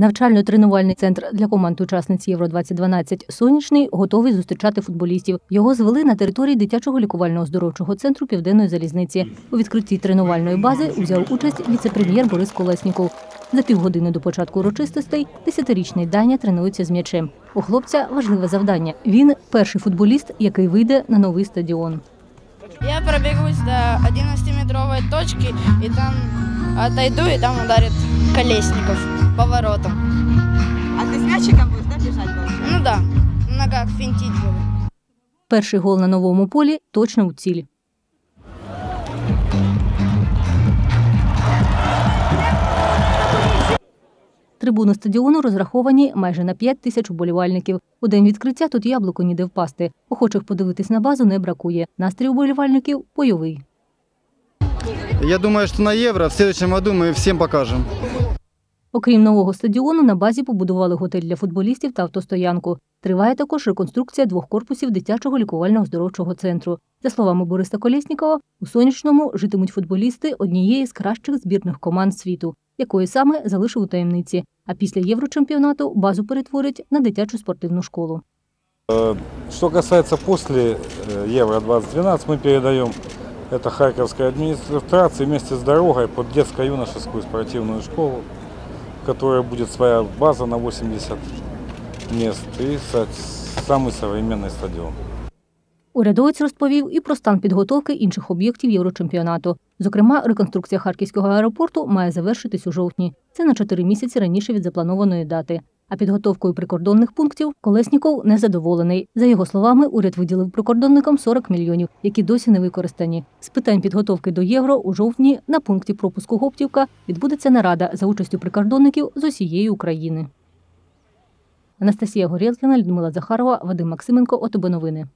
Навчально-тренувальний центр для команд учасниць Євро 2012 Сонячний готовий зустрічати футболістів. Його звели на території дитячого лікувального здоровчого центру Південної залізниці. У відкритті тренувальної бази узяв участь віце-прем'єр Борис Колесніков. За півгодини до початку урочистостей десятирічний Даня тренується з м'ячем. У хлопця важливе завдання. Він перший футболіст, який вийде на новий стадіон. Я пробегусь до 11-метровой точки и там отойду, и там ударит Колесников поворотом. А ты с мячиком будешь, да, бежать больше? Ну да, ну как финтить буду. Перший гол на новому полі точно у ціль. Трибуни стадіону розраховані майже на 5 тисяч вболівальників. У день відкриття тут яблуко ніде впасти. Охочих подивитись на базу не бракує. Настрій вболівальників бойовий. Я думаю, что на Евро в следующем году мы всем покажем. Окрім нового стадіону, на базі побудували готель для футболістів та автостоянку. Триває також реконструкція двох корпусів дитячого лікувального здоровчого центру. За словами Бориса Колєснікова, у сонячному житимуть футболісти однієї з кращих збірних команд світу, якої саме залишив у таємниці. А після єврочемпіонату базу перетворять на дитячу спортивну школу. Что касается после э, Евро-2012, мы передаем это Харьковской администрации вместе с дорогой под детско-юношескую спортивную школу, в которой будет своя база на 80 мест и самый современный стадион. Урядовець розповів і про стан підготовки інших об'єктів єврочемпіонату. Зокрема, реконструкція харківського аеропорту має завершитись у жовтні. Це на чотири місяці раніше від запланованої дати. А підготовкою прикордонних пунктів Колесніков незадоволений. За його словами, уряд виділив прикордонникам 40 мільйонів, які досі не використані. З питань підготовки до євро у жовтні на пункті пропуску Гоптівка відбудеться нарада за участю прикордонників з усієї України. Анастасія Горєлкіна, Людмила Захарова, Вадим Максименко, ОТБ Новини.